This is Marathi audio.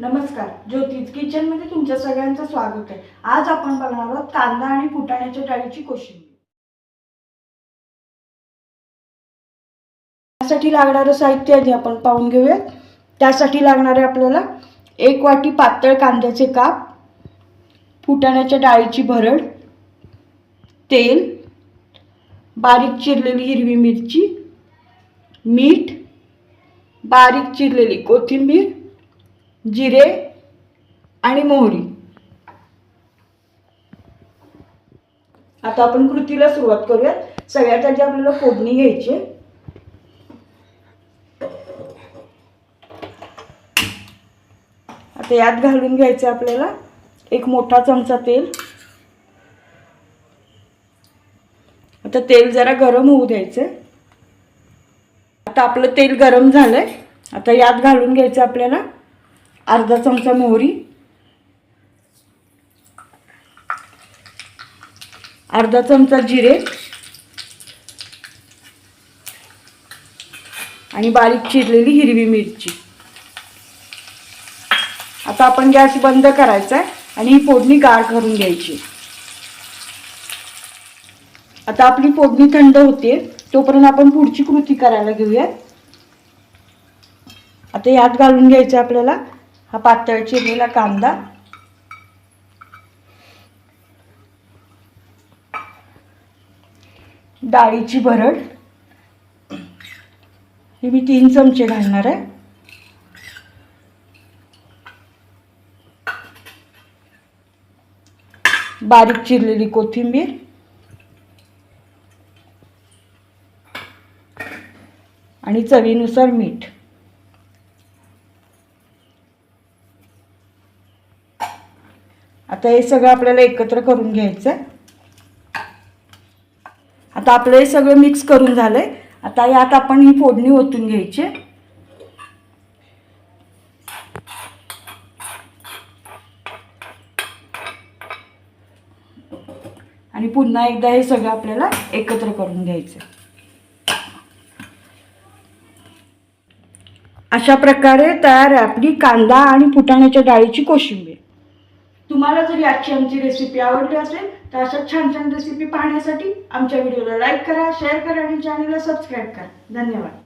नमस्कार ज्योतिष किचनमध्ये तुमच्या सगळ्यांचं स्वागत आहे. आज आपण बघणार आहोत कांदा आणि फुटाण्याच्या डाळीची कोशिंबीर. त्यासाठी लागणारं साहित्य आधी आपण पाहून घेऊयात. त्यासाठी लागणारे आपल्याला एक वाटी पातळ कांद्याचे काप फुटाण्याच्या डाळीची भरड तेल बारीक चिरलेली हिरवी मिरची मीठ बारीक चिरलेली कोथिंबीर जिरे आणि मोहरी. आता आपण कृतीला सुरुवात करूयात. सगळ्यात आधी आपल्याला फोडणी घ्यायची आहे. आता यात घालून घ्यायचं आपल्याला एक मोठा चमचा तेल. आता तेल जरा गरम होऊ द्यायचं आता आपलं तेल गरम झालंय. आता यात घालून घ्यायचं आपल्याला अर्धा चमचा मोहरी. अर्धा चमचा जिरे. आणि बारीक चिरलेली हिरवी मिरची. आता आपण गॅस बंद करायचा आहे आणि ही फोडणी गार करून घ्यायची. आता आपली फोडणी थंड होते तोपर्यंत आपण पुढची कृती करायला घेऊयात. आता यात घालून घ्यायचं आपल्याला हा पातळ चिरलेला कांदा. डाळीची भरड. हे मी तीन चमचे घालणार आहे. बारीक चिरलेली कोथिंबीर. आणि चवीनुसार मीठ. आता हे सगळं आपल्याला एकत्र करून घ्यायचं आहे आता आपलं हे सगळं मिक्स करून झालंय. आता यात आपण ही फोडणी ओतून घ्यायची. आहे. आणि पुन्हा एकदा हे सगळं आपल्याला एकत्र करून घ्यायचं अशा प्रकारे तयार आहे आपली कांदा आणि फुटाण्याच्या डाळीची कोशिंबीर. तुम्हाला जरी आजची आमची रेसिपी आवडली असेल तर अशा छान छान रेसिपी पाहण्यासाठी आमच्या व्हिडिओला लाईक करा शेअर करा आणि चॅनलला सबस्क्राईब करा. धन्यवाद.